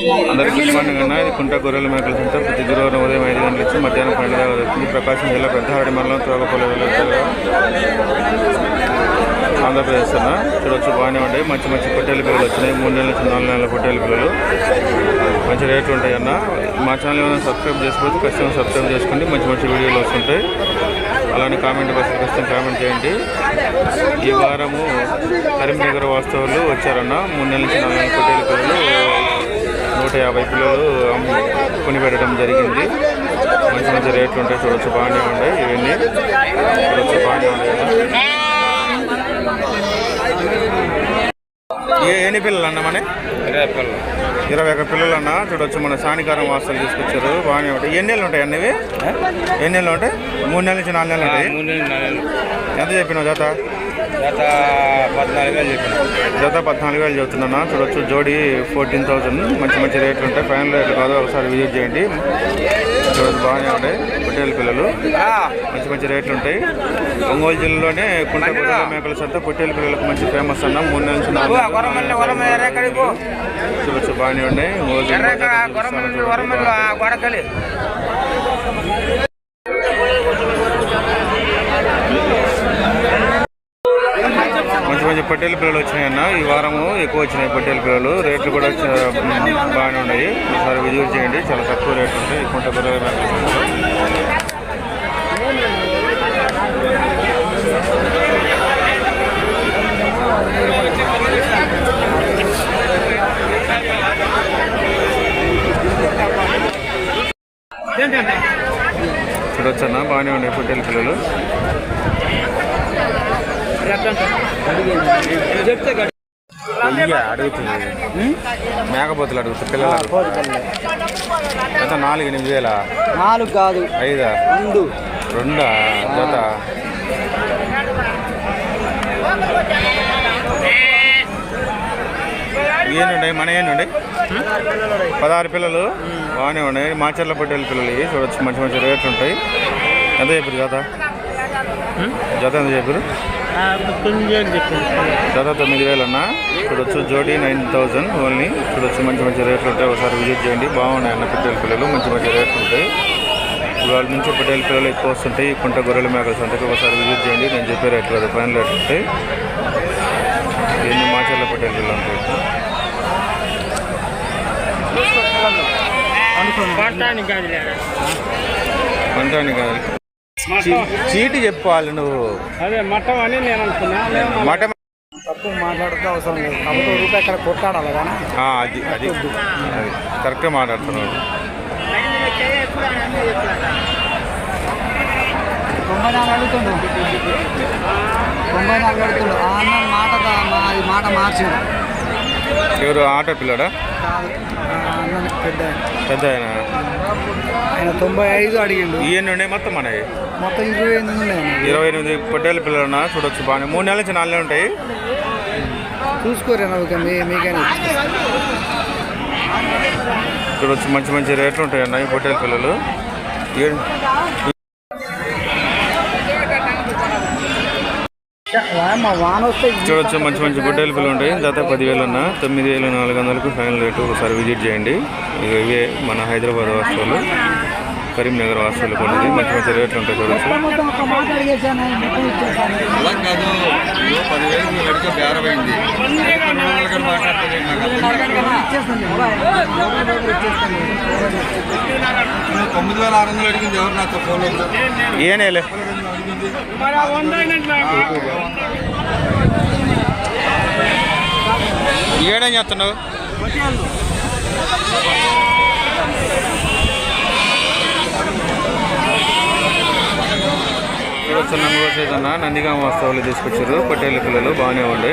అందరికీ good morning అన్న. ఇది కుంట గొర్రెల మేకల సెంటర్ ప్రతి గురువారం ఉదయం ఐదు గంటల నుంచి మధ్యాహ్నం పన్నెండు దాకా జరుగుతుంది ప్రకాశం జిల్లా పెద్దహాడి మండలం తోగపల్లి ఆంధ్రప్రదేశ్ అన్న. చూడొచ్చు బాగానే ఉంటాయి మంచి మంచి పొట్టేలు పిల్లలు వచ్చినాయి. మూడు నెలల నుంచి నాలుగు నెలల పొట్టేలు పిల్లలు. మంచి రేట్లు ఉంటాయి అన్న. మా ఛానల్ ఏమైనా సబ్స్క్రైబ్ చేసుకోవచ్చు ఖచ్చితంగా సబ్స్క్రైబ్ చేసుకోండి. మంచి మంచి వీడియోలు వస్తుంటాయి. అలానే కామెంట్ బస్సు ఖచ్చితంగా కామెంట్ చేయండి. ఈ వారము కరీంనగర్ వాస్తవులు వచ్చారన్న. మూడు నెలల నుంచి నాలుగు నెలల పొట్టేలు పిల్లలు నూట యాభై కిలోలు అమ్ము కొనిపెట్టడం జరిగింది. మంచి మంచి రేట్లు ఉంటాయి. చూడొచ్చు. బాగానే ఉన్నాయి ఇవన్నీ. చూడొచ్చు. బాగానే ఉన్నాయి ఎన్ని పిల్లలు అన్న మన ఇరవై ఒక్క పిల్లలు. అన్న చూడొచ్చు. మన సానికారం వాస్తలు తీసుకొచ్చారు. బాగానే ఉంటాయి. ఎన్ని నెలలు ఉంటాయి అన్నవి ఎన్ని నెలలు ఉంటాయి? మూడు నెలల నుంచి నాలుగు నెలలు ఉంటాయి. ఎంత చెప్పినావు జత గత పద్నాలుగు వేలు చెప్పిన. జత పద్నాలుగు వేలు చెబుతున్నా చూడొచ్చు. జోడీ ఫోర్టీన్ థౌసండ్. మంచి మంచి రేట్లు ఉంటాయి. ఫైనల్ రేట్లు కాదు. ఒకసారి విజిట్ చేయండి. చూడొచ్చు. బాగానే ఉంటాయి. పొట్టేలు పిల్లలు. మంచి మంచి రేట్లు ఉంటాయి. ఒంగోలు జిల్లాలోనే కుంట మేకల సంత పొట్టేలు పిల్లలకు మంచి ఫేమస్ అన్న. మూడు నెలల చూడొచ్చు. బాగానే ఉన్నాయి. మంచి మంచి పట్టేలు పిల్లలు వచ్చినాయన్న ఈ వారము ఎక్కువ వచ్చినాయి పట్టేల పిల్లలు. రేట్లు కూడా బాగానే ఉన్నాయి. ఒకసారి విజిట్ చేయండి. చాలా తక్కువ రేట్లు ఉంటాయి. కుంట పిల్లలు చూడొచ్చన్నా బాగానే ఉన్నాయి పట్టేలు పిల్లలు. అడుగుతుంది. మేకపోతులు అడుగుతుంది పిల్లలు నాలుగు ఎనిమిది వేల? నాలుగు కాదు. ఐదా? రెండు. రెండా? జత? మన ఏనుండే? పదహారు పిల్లలు? బాగానే ఉన్నాయి. మాచర్ల పొట్టేల పిల్లలు చూడొచ్చు మంచి మంచి రేట్లు ఉంటాయి. ఎంత చెప్పారు జత? జత ఎంత చెప్పారు? జత తొమ్మిది వేలు అన్న చూడొచ్చు జోడీ నైన్ థౌజండ్ ఓన్లీ. చూడొచ్చు మంచి మంచి రేట్లు ఉంటాయి. ఒకసారి విజిట్ చేయండి. బాగున్నాయి అన్న పొట్టేల పిల్లలు. మంచి మంచి రేట్లు ఉంటాయి. వాళ్ళ నుంచి పొట్టేల పిల్లలు ఎక్కువ వస్తుంటాయి. కుంట గొర్రెల మేకల సంతకి ఒకసారి విజిట్ చేయండి. నేను చెప్పే రేట్లు కదా. పైన రేట్లు ఉంటాయి. ఎన్ని మాచర్ల పొట్టేల పిల్లలు ఉంటాయి? అంటాను కాదు చీటి చెప్పుకోవాలి నువ్వు. అదే మఠం అని నేను అనుకున్నా. మాట తక్కువ మాట్లాడితే అవసరం లేదు. కాకపోతే రూపాయి అక్కడ కొట్టాడాలి కానీ అది అది. అది కరెక్ట్గా మాట్లాడుతున్నాడు. తొంభై నాలుగు అడుగుతుండు. తొంభై నాలుగు అడుగుతుండు. ఆ అన్న మాట మాట మార్చిండు. ఎవరు ఆటో పిల్లడా? పెద్ద ఆయన. ఆయన తొంభై ఐదు అడిగిండు. ఇవన్నీ ఉన్నాయి మొత్తం మనవి మొత్తం ఇరవై ఎనిమిది ఉన్నాయి. ఇరవై ఎనిమిది పొట్టేల పిల్లలు చూడొచ్చు బాగానే. మూడు నెలల నుంచి నాలుగు నెలలు ఉంటాయి. చూసుకోరు మీకైనా చూడొచ్చు మంచి మంచి రేట్లు ఉంటాయి అన్న ఈ పొట్టేల పిల్లలు చూడొచ్చు మంచి మంచి గుడ్డలు పిల్లలు ఉంటాయి. దాదాపు పదివేలు అన్న తొమ్మిది వేలు నాలుగు వందలకు ఫైనల్ రేటు ఒకసారి విజిట్ చేయండి. ఇవే మన హైదరాబాద్ వాస్తువులు కరీంనగర్ వాస్తువులు కొన్ని మంచి మంచి రేట్లు ఉంటాయి చూడొచ్చు. మొత్తం ఒక మాట అడిగేసాను మొత్తం ఇచ్చేసాను అలా కాదు ఇదిగో పదివేలు మీరు అడిగే బేరమైంది రెండు వందల కన్నా మాట్లాడుతుంది ఇచ్చేస్తాను ఇచ్చేస్తాను నువ్వు తొమ్మిది వేల ఆరు వందలు అడిగింది ఎవరు నాతో ఫోన్లో ఏనేలే ఏడేం చేస్తున్నావు చూడొచ్చు నంగోసేదన్న నందిగామ వస్తువులు తీసుకొచ్చారు. పొట్టేళ్ళ పిల్లలు బాగానే ఉండే.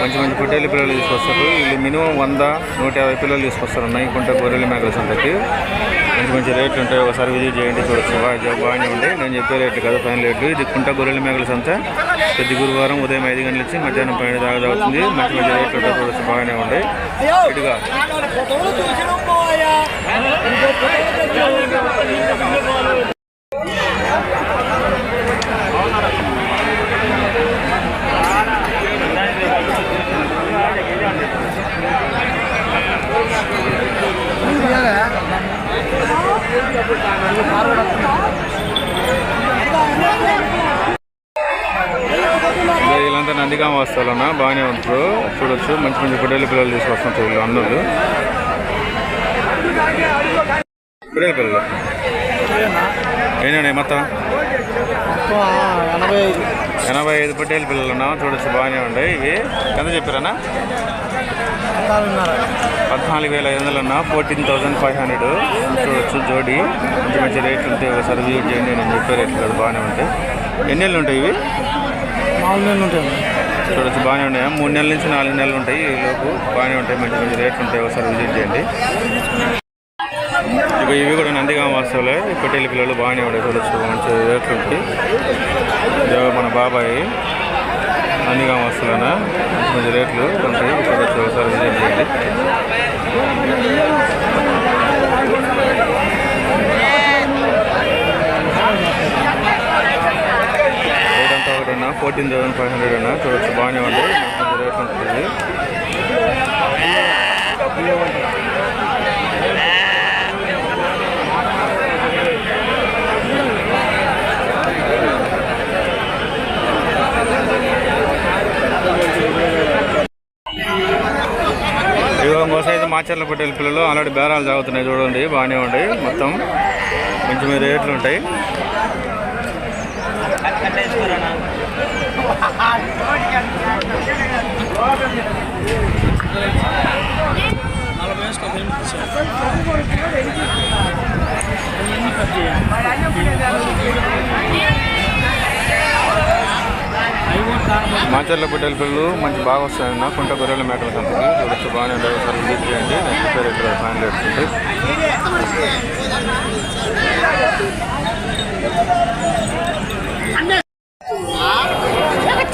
మంచి మంచి పొట్టేళ్ళ పిల్లలు తీసుకొస్తారు. వీళ్ళు మినిమం వంద నూట యాభై పిల్లలు తీసుకొస్తారు. ఉన్నాయి ఇంకుంట గొర్రెల మేకల సంతకి. మంచి మంచి రేట్లు ఉంటాయి. ఒకసారి విజిట్ చేయండి చూడొచ్చు. బాగానే ఉండే. నేను చెప్పే రేట్లు కాదు పైన రేట్లు. ఇది కుంట గొర్రెల మేకల సంత. ప్రతి గురువారం ఉదయం ఐదు గంటల నుంచి మధ్యాహ్నం పన్నెండు దాకా అవుతుంది మంచి మంచి రేట్లు ఉంటాయి. చూడొచ్చు. బాగానే ఉండే. ఇటుగా వీళ్ళంతా నందిగామ అన్న బాగానే ఉంటారు. చూడొచ్చు. మంచి మంచి బిడ్డలు పిల్లలు తీసుకొస్తాం వీళ్ళు అందరూ. బిడ్డల పిల్లలు. ఏంటండి మొత్తం? ఎనభై ఐదు. పొట్టేళ్ళ పిల్లలు ఉన్నాం చూడొచ్చు బాగానే ఉండే ఇవి. ఎంత చెప్పారన్నా? పద్నాలుగు వేల ఐదు వందలు ఉన్నా ఫోర్టీన్ థౌసండ్ ఫైవ్ హండ్రెడ్. చూడొచ్చు జోడి. మంచి మంచి రేట్లు ఉంటాయి ఒకసారి విజిట్ చేయండి. నేను చెప్పే రేట్లు కాదు బాగానే ఉంటాయి. ఎన్ని నెలలు ఉంటాయి ఇవి? మామూలు నెలలు ఉంటాయి చూడొచ్చు బాగానే ఉన్నాయి? మూడు నెలల నుంచి నాలుగు నెలలు ఉంటాయి ఈ లోపు. బాగానే ఉంటాయి మంచి మంచి రేట్లు ఉంటాయి ఒకసారి విజిట్ చేయండి. ఇక ఇవి కూడా నందిగామ వాస్తవులే. పొట్టేలు పిల్లలు బాగానే ఉంటాయి చూడొచ్చు మంచి రేట్లు ఉంటాయి. మన బాబాయ్. నందిగామ వస్తువులనా మంచి రేట్లు ఉంటాయి చూడొచ్చు ఒకసారి విజిట్ చేయండి. రేట్ అంతా ఒకటి అన్న ఫోర్టీన్ థౌసండ్ ఫైవ్ హండ్రెడ్ అన్న చూడొచ్చు బాగానే ఉంది మంచి రేట్ ఉంటుంది ఇదిగో ఇంకో సైజు మాచర్ల పట్టేల పిల్లలు ఆల్రెడీ బేరాలు సాగుతున్నాయి చూడండి బాగానే ఉండి మొత్తం. మంచి మీద రేట్లు ఉంటాయి. మాచర్ల పొట్టేల పిల్లలు మంచి బాగా వస్తాయన్న కుంట గొర్రెల మేకల సంతకి. చూడొచ్చు బాగానే ఉంటాయి ఒకసారి విజిట్ చేయండి. నేను చెప్పే రేట్లు ఫైనల్ రేట్స్ ఉంటాయి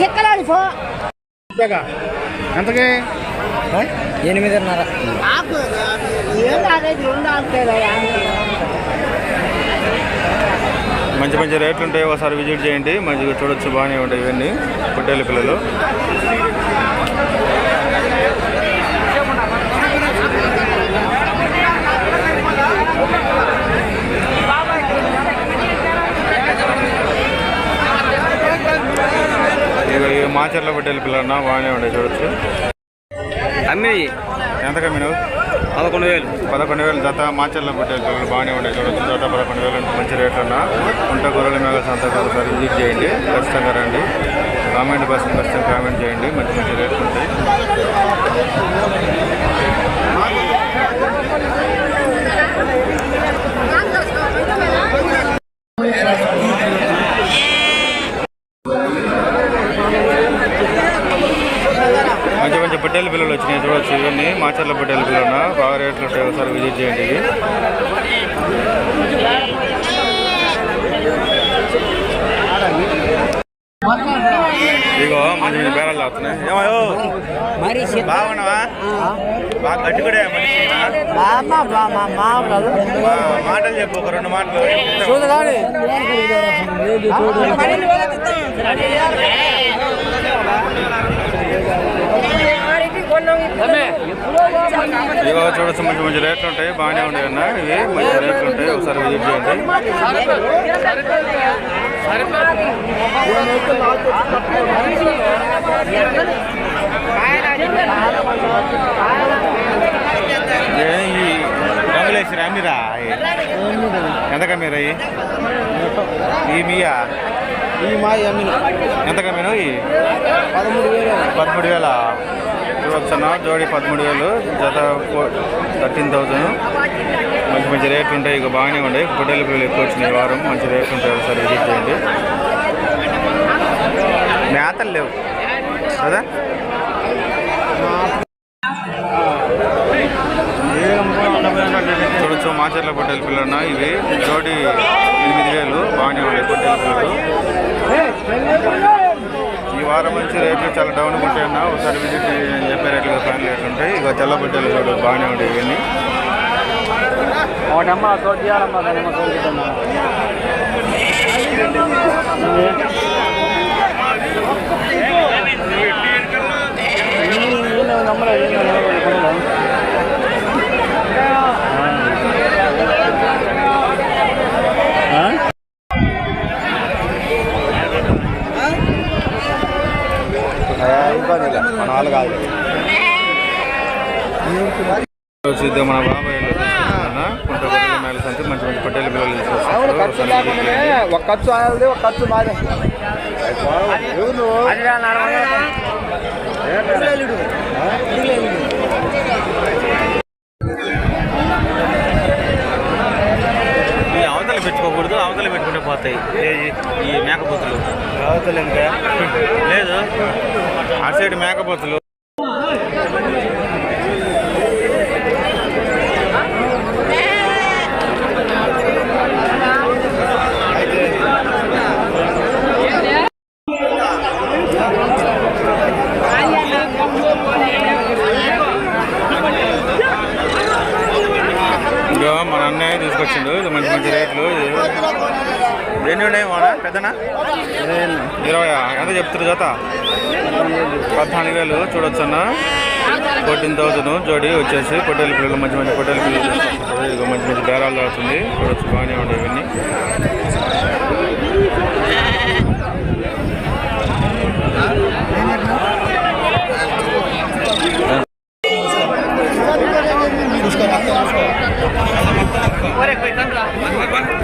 చెక్కలాడి పో ఎంతకి? ఎనిమిదిన్నర. మంచి మంచి రేట్లు ఉంటాయి. ఒకసారి విజిట్ చేయండి. మంచిగా చూడొచ్చు బాగానే ఉంటాయి ఇవన్నీ పొట్టేల పిల్లలు. ఇక మాచర్ల పొట్టేల పిల్లలు బాగానే ఉంటాయి. చూడొచ్చు. అన్నీ ఎంత కమ్మినావు పదకొండు వేలు. పదకొండు వేలు జత మాచర్ల పొట్టేల పిల్లలు బాగానే ఉంటాయి చూడొచ్చు. జత పదకొండు వేలు మంచి రేట్లు ఉన్నా ఉంట గొర్రెల మేఘ సంత ఒకసారి విజిట్ చేయండి. ఖచ్చితంగా రండి. కామెంట్ బాక్స్ ఖచ్చితంగా కామెంట్ చేయండి. మంచి మంచి రేట్లు ఉంటాయి మంచి మంచి పొట్టేల పిల్లలు వచ్చినాయి చూడొచ్చు ఇవన్నీ మాచర్ల పొట్టేల పిల్లలు బాగా రేట్లు ఉంటాయి ఒకసారి విజిట్ చేయండి ఇవి. ఇగో మంచి మంచి బేరాలు అవుతున్నాయి ఏమో మరి బాగున్నావా? బాగా గట్టి కూడా మాటలు చెప్పు ఒక రెండు మాటలు. చూడగాని ఇగో చూడొచ్చు మంచి మంచి రేట్లు ఉంటాయి బాగానే ఉంటాయి అన్న ఇవి. మంచి రేట్లు ఉంటాయి ఒకసారి విజిట్ చేయండి. ఏ ఈ రంగులు వేసిరా మీరా ఎంత కమ్మీరా ఈ? మీయా? ఈ మా ఎంత కమ్మీను ఈ? పదమూడు వేలు. పదమూడు వేల? చూడొచ్చన్న జోడి పదమూడు వేలు జత థర్టీన్ థౌజండ్. మంచి మంచి రేట్లు ఉంటాయి ఇక బాగానే ఉన్నాయి. పొట్టేల పిల్లలు ఎక్కువ వచ్చినాయి వారం మంచి రేట్లు ఉంటాయి. ఒకసారి విజిట్ చేయండి. మేతలు లేవు. కదా? చూడొచ్చు మాచర్ల పొట్టేల పిల్లలు ఇవి జోడి ఎనిమిది వేలు బాగానే ఉన్నాయి పొట్టేల పిల్లలు వారం నుంచి రేట్లు చాలా డౌన్ ఉంటాయన్న ఒకసారి విజిట్ చేయండి చెప్పే రేట్లు ఫైనల్ రేట్లు ఉంటాయి ఇక తెల్ల బట్టలు కూడా బాగానే ఉంటాయి ఇవన్నీ ఒకటమ్మ తోటి చేయాలమ్మా దానిమ్మ తోటి వచ్చి మన బాబాయ్ మేళ సంతి మంచి మంచి పట్టేలు పిల్లలు తీసుకొస్తారు. ఒక ఖర్చు ఒక ఖర్చు మాదే. ఈ అవతల పెట్టుకోకూడదు అవతల పెట్టుకుంటే పోతాయి. ఈ మేకపోతులు. అవతల లేదు. అటు సైడ్ మేకపోతులు ఇదిగో మన అన్నయ్య తీసుకొచ్చిండు ఇది మంచి మంచి రేట్లు. ఎన్ని ఉన్నాయి మన పెద్దనా? ఇరవై ఎంత చెప్తారు జత? పద్నాలుగు వేలు. చూడొచ్చు అన్న. ఫోర్టీన్ థౌసండ్ జోడి వచ్చేసి పొట్టేలు పిల్లలు మంచి మంచి పొట్టేలు పిల్లలు మంచి మంచి బేరాలు అవుతుంది చూడొచ్చు బాగానే ఉండేవి ఇవన్నీ.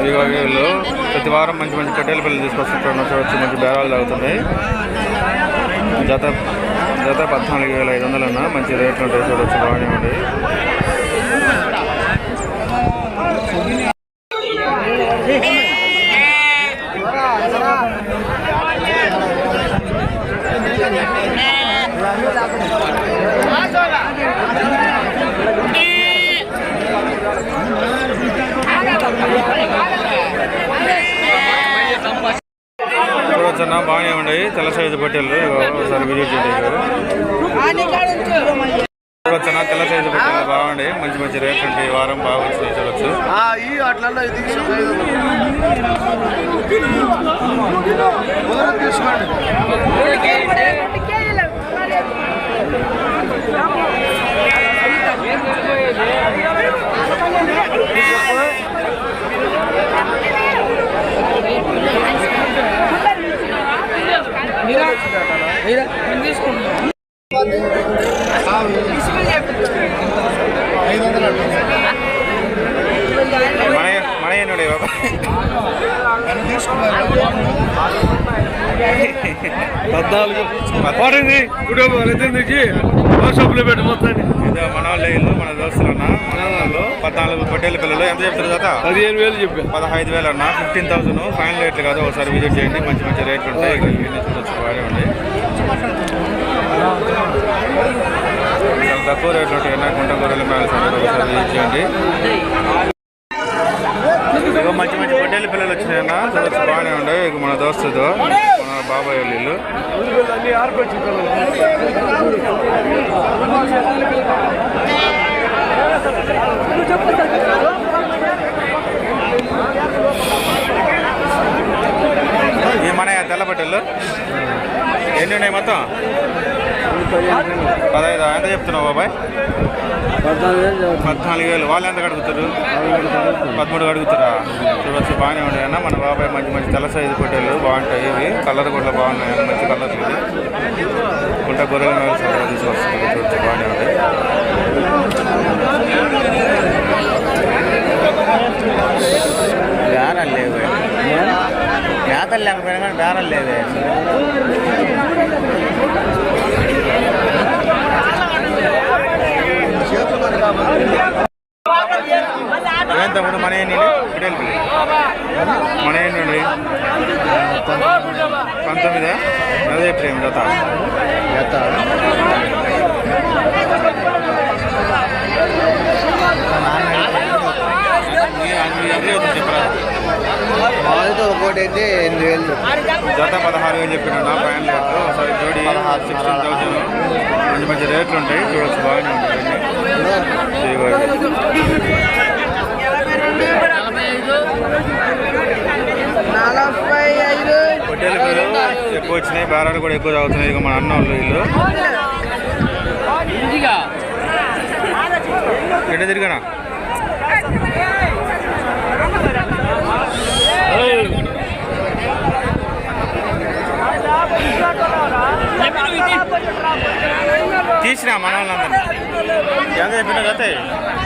ఇదిగో వీళ్ళు ప్రతి వారం మంచి మంచి కట్టెల పిల్లలు తీసుకొస్తుంటారు. చూడొచ్చు మంచి బేరాలు తాగుతున్నాయి. జత జత పద్నాలుగు వేల ఐదు వందలు అన్న మంచి రేట్లు ఉంటాయి. చూడొచ్చు బాగానే ఉంది అన్న బాగానే ఉన్నాయి తెల్ల సైజు పొట్టేలు ఇగో ఒకసారి విజిట్ చేయండి చూడొచ్చు అన్న తెల్ల సైజు పొట్టేలు బాగుంటాయి మంచి మంచి రేట్లు ఉంటాయి ఈ వారం బాగా వచ్చినాయి చూడొచ్చు ఈ అట్లలో ఇది తీసుకోండి మన మన ఏనుడే బాబా పద్నాలుగు పడింది కుటుంబం ఎత్తిందికి వాట్సాప్లో పెట్టి మొత్తాన్ని ఇదో మన వాళ్ళ ఇల్లు మన దోస్తులు అన్న? పద్నాలుగు పొట్టేల పిల్లలు. ఎంత చెప్తారు కదా పదిహేను వేలు చెప్పా. పదహైదు వేలు అన్న. Fifteen thousand. ఫైనల్ రేట్లు కాదు. ఒకసారి విజిట్ చేయండి. మంచి మంచి రేట్లు ఉంటాయి. చూడొచ్చు. బాగానే ఉంది. తక్కువ రేట్లు ఉంటాయి అన్న. గుంట గొర్రెల మేళ సంతలో ఒకసారి విజిట్ చేయండి. ఇక మంచి మంచి పొట్టేల పిల్లలు వచ్చినాయన్న చూడొచ్చు. బాగానే ఉండే ఇక మన దోస్తుతో మన బాబాయ్ వాళ్ళ ఇల్లు అన్ని ఆరుకొచ్చి ఈ మన తెల్ల పొట్టేలు ఎన్ని ఉన్నాయి మొత్తం పదహైదు ఎంత చెప్తున్నావు బాబాయ్ పద్నాలుగు వేలు. వాళ్ళు ఎంత అడుగుతారు పదమూడు అడుగుతారా చూడొచ్చు బాగానే ఉన్నాయి అన్న. మన బాబాయ్ మంచి మంచి తెల్ల సైజు పొట్టేలు బాగుంటాయి ఇవి. కలర్ కూడా బాగున్నాయి. అన్న మంచి కలర్లు ఇవి గుంట గొర్రెల మీద సరదా తీసుకొస్తుంది చూడొచ్చు బాగానే ఉంటాయి బేరాలు లేవు. మేతలు లేకపోయినా కానీ బేరాలు లేవే ఏం తమ్ముడు మన ఏంటి పొట్టేలు పిల్లలు మన ఏంటండి పంతొమ్మిదా అదే ప్రేమ జత మీ- మీ ఎంత అవుతుంది చెప్పరా వాళ్ళతో ఒకటి అయితే ఎనిమిది వేలు జత పదహారు వేలు చెప్పిన నా ప్యాంట్ రేట్లు ఒకసారి జోడి సిక్స్టీన్ థౌసండ్ మంచి మంచి రేట్లు ఉంటాయి. చూడొచ్చు బాగానే ఉంటాయి. ఎక్కువ వచ్చినాయి బేరాలు కూడా ఎక్కువ తాగుతున్నాయి. ఇక మన అన్న వాళ్ళు ఇల్లు ఎక్కడ తిరిగానా? తీసినా మన ఎంత చెప్పిన జత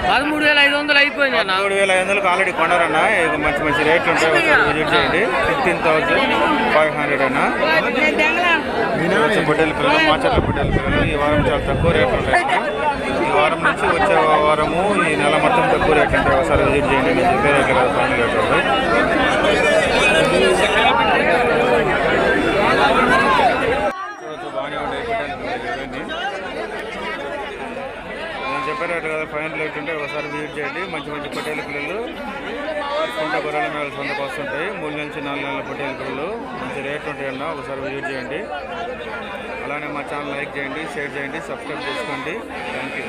పదమూడు వేల ఐదు వందలు అయిపోయింది అన్న. మూడు వేల ఐదు వందలకు ఆల్రెడీ కొన్నారన్న. ఇక మంచి మంచి రేట్లు ఉంటాయి ఒకసారి విజిట్ చేయండి. ఫిఫ్టీన్ థౌసండ్ ఫైవ్ హండ్రెడ్ అన్న. పొట్టేల పిల్లలు మాచర్ల పొట్టేల పిల్లలు ఈ వారం చాలా తక్కువ రేట్లు ఉంటాయి ఈ వారం నుంచి వచ్చే వారము ఈ ఒకసారి విజిట్ చేయండి నేను చెప్పే రేట్లు ఫైనల్ చూడొచ్చు బాగానే ఉంటాయి ఇవన్నీ నేను చెప్పారట కదా ఫైనల్ రేట్ ఉంటే ఒకసారి విజిట్ చేయండి. మంచి మంచి పొట్టేల పిల్లలు కుంట గొర్రెల మేళ సొంతకు వస్తుంటాయి. మూడు నుంచి నాలుగు నెలల పొట్టేల పిల్లలు మంచి రేట్లు ఉంటాయన్న ఒకసారి విజిట్ చేయండి. అలానే మా ఛానల్ లైక్ చేయండి షేర్ చేయండి సబ్స్క్రైబ్ చేసుకోండి. Thank you